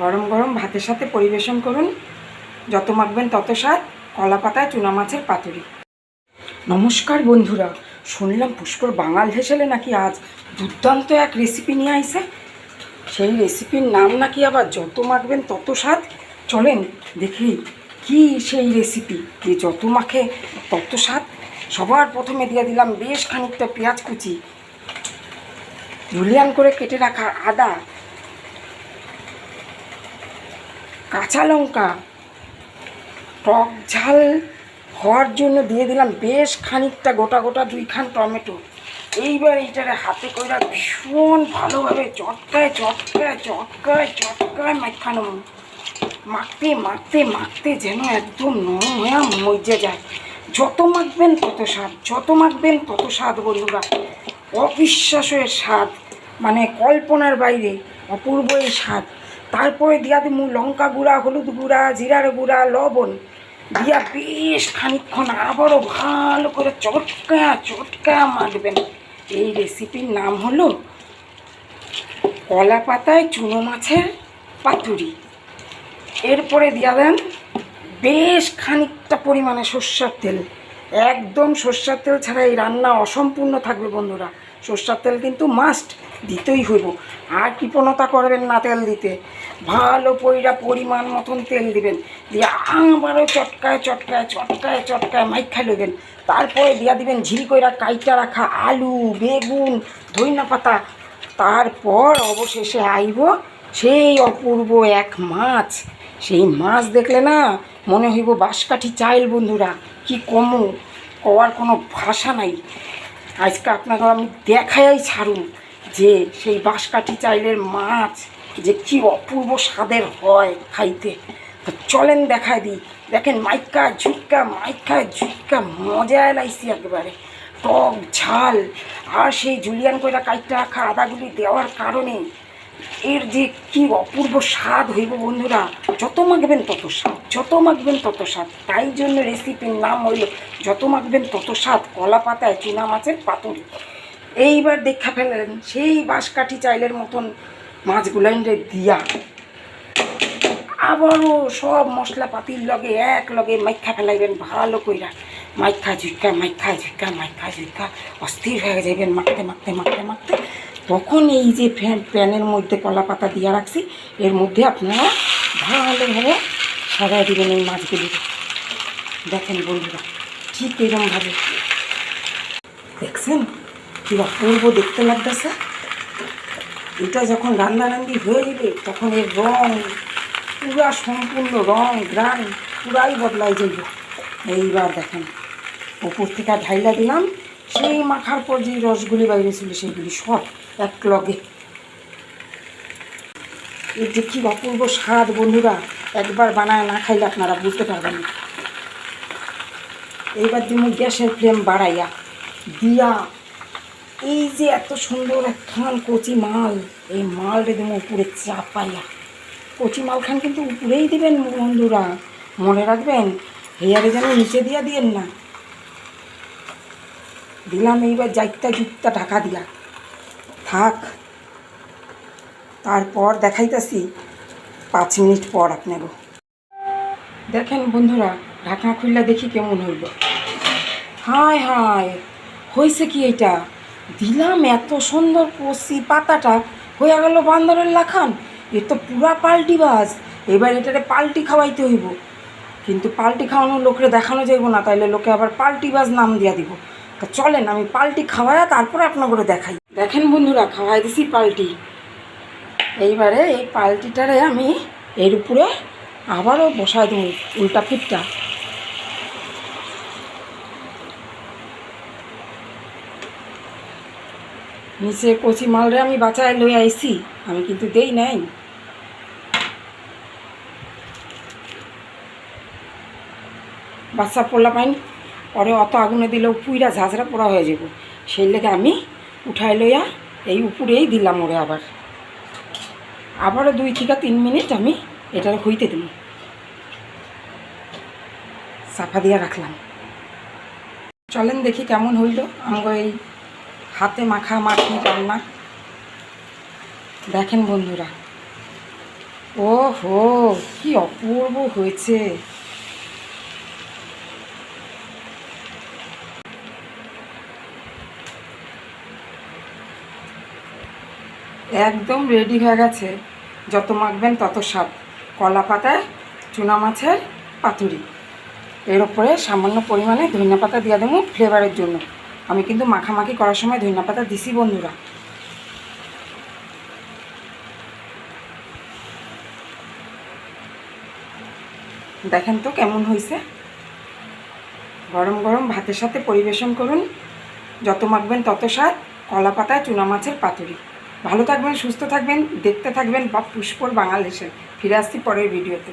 গরম গরম ভাতের সাথে পরিবেশন করুন। যত মাখবেন তত স্বাদ। কলা পাতায় চুনা মাছের পাতুরি। নমস্কার বন্ধুরা, শুনলাম পুষ্কর বাঙাল হেসেলে নাকি আজ দুর্দান্ত এক রেসিপি নিয়ে আইছে। সেই রেসিপির নাম নাকি আবার যত মাখবেন তত স্বাদ। চলেন দেখি কি সেই রেসিপি যে যত মাখে তত স্বাদ। সবার প্রথমে দিয়ে দিলাম বেশ খানিকটা পেঁয়াজ কুচি। জুলিয়ান করে কেটে রাখা আদা কাঁচা লঙ্কা। টক ঝাল হওয়ার জন্য দিয়ে দিলাম বেশ খানিকটা গোটা গোটা দুইখান টমেটো। এইবার এইটারে হাতে কইরা ভীষণ ভালোভাবে চটকায় চটকায় চটকায় চটকায় মাখানো। মাখতে মাখতে মাখতে যেন একদম নরম হয়ে মজে যায়। যত মাখবেন তত স্বাদ, যত মাখবেন তত স্বাদ বন্ধুরা। অবিশ্বাসের স্বাদ মানে কল্পনার বাইরে অপূর্ব স্বাদ। তারপরে দিয়া দিমু লঙ্কা গুঁড়া, হলুদ গুঁড়া, জিরার গুঁড়া, লবণ। দিয়া বেশ খানিকক্ষণ আবারও ভালো করে চটকা চটকা মাখবেন। এই রেসিপির নাম হলো কলা পাতায় চুনো মাছের পাতুরি। এরপরে দিয়া দেন বেশ খানিকটা পরিমাণে সর্ষার তেল। একদম সর্ষার তেল ছাড়া এই রান্না অসম্পূর্ণ থাকবে বন্ধুরা। সর্ষার তেল কিন্তু মাস্ট দিতেই হইব। আর কৃপণতা করবেন না তেল দিতে। ভালো পইরা পরিমাণ মতন তেল দিবেন। দিয়ে আবারও চটকায় চটকায় চটকায় চটকায় মাইখা লইবেন। তারপরে দিয়া দিবেন ঝিল কইরা কাইটা রাখা আলু, বেগুন, ধইনা পাতা। তারপর অবশেষে আইব সেই অপূর্ব এক মাছ। সেই মাছ দেখলে না মনে হইব বাঁশকাঠি চাইল বন্ধুরা, কি কমু? কওয়ার কোনো ভাষা নাই। আজকে আপনাকে আমি দেখাই ছাড়ুন যে সেই বাঁশকাঠি চাইলের মাছ যে কি অপূর্ব স্বাদের হয় খাইতে। তো চলেন দেখাই দিই। দেখেন মাইকা ঝুটকা মাইকা ঝুটকা মজায় এলাইছি একেবারে। টক ঝাল। আর সেই জুলিয়ান কইরা কাইটা রাখা আদাগুলি দেওয়ার কারণে এর যে কি অপূর্ব স্বাদ হইব বন্ধুরা, যত মাখবেন তত স্বাদ, যত মাখবেন তত স্বাদ। তাই জন্য রেসিপির নাম হইল, যত মাখবেন তত স্বাদ, কলা পাতায় চুনা মাছের পাতুরি। এইবার দেখা ফেলেন সেই বাঁশকাঠি চাইলের মতন মাছগুলাইন রে দিয়া। আবারও সব মশলাপাতির লগে এক লগে মাইখা ফেলাইবেন, ভালো কইরা। মাইখা ঝুইকা মাইখা ঝুইকা মাইখা ঝুইকা অস্থির হয়ে যাইবেন মাখতে মাখতে মাখতে মাখতে। তখন এই যে ফ্যান প্যানের মধ্যে কলা পাতা দিয়ে রাখছি, এর মধ্যে আপনারা ভালোভাবে সাজাই দিবেন এই মাছগুলি। দেখেন বন্ধুরা, ঠিক এরকমভাবে দেখছেন? কি অপূর্ব দেখতে লাগতেছে। এটা যখন রান্নারান্দি হয়ে যাবে তখন এর রং পুরা সম্পূর্ণ রং, গ্রান পুরাই বদলাই যাইব। এইবার দেখেন উপর থেকে ঢাইলা দিলাম। সেই মাখার পর যে রসগুলি বাইরে ছিল সেইগুলি সব এক লগে এর যে কি অপূর্ব স্বাদ বন্ধুরা, একবার বানায় না খাইলে আপনারা বুঝতে পারবেন না। এইবার দিব গ্যাসের ফ্লেম বাড়াইয়া দিয়া, এই যে এত সুন্দর একখান কচি মাল, এই মালটা দিব উপরে চাপাইয়া। কচি মালখান কিন্তু উপরেই দিবেন বন্ধুরা, মনে রাখবেন, হেয়ারে যেন নিচে দিয়া দিয়েন না। দিলাম এইবার যাইতা জুতটা ঢাকা দিয়া। থাক, তারপর দেখাইতাছি পাঁচ মিনিট পর আপনাকে দেখেন বন্ধুরা, ঢাকনা খুললে দেখি কেমন হইল। হায় হায় হয়েছে কি এটা দিলাম এত সুন্দর কষি পাতাটা হয়ে গেল বান্দরের লাখান। এ তো পুরা পাল্টি বাস এবার এটারে পাল্টি খাওয়াইতে হইব। কিন্তু পাল্টি খাওয়ানোর লোকরে দেখানো যাইব না, তাইলে লোকে আবার পাল্টি বাস নাম দিয়া দিব। চলেন, আমি পাল্টি খাওয়ায়া তারপরে আপনাকে দেখাই। দেখেন বন্ধুরা, খাওয়াই দিছি পাল্টি। এইবারে এই পাল্টিটারে আমি এর উপরে আবারও বসায় দেবো, উল্টা ফিটটা নিচে কচি মালরে আমি বাঁচায় লই আইছি, আমি কিন্তু দেই নাই। বাচ্চা পোলা পাইন পরে অত আগুনে দিলেও পুইরা ঝাঁঝরা পোড়া হয়ে যাব। সেই লেগে আমি উঠাই লইয়া এই উপরেই দিলাম ওরে আবার। আবারও দুই থেকে তিন মিনিট আমি এটার হইতে দিই চাপা দিয়া রাখলাম। চলেন দেখি কেমন হইল। আমাকে এই হাতে মাখা মাখনি রান্না। দেখেন বন্ধুরা। ও হো কি অপূর্ব হয়েছে। একদম রেডি হয়ে গেছে। যত মাখবেন তত স্বাদ। কলা পাতায় চুনা মাছের পাতুরি। এর ওপরে সামান্য পরিমাণে ধনিয়া পাতা দিয়ে দেবো ফ্লেভারের জন্য। আমি কিন্তু মাখামাখি করার সময় ধনিয়া পাতা দিছি বন্ধুরা। দেখেন তো কেমন হয়েছে। গরম গরম ভাতের সাথে পরিবেশন করুন। যত মাখবেন তত স্বাদ। কলা পাতায় চুনা মাছের পাতুরি। ভালো থাকবেন সুস্থ থাকবেন দেখতে থাকবেন বা পুষ্পর বাংলাদেশের ফিরে আসছি পরের ভিডিওতে।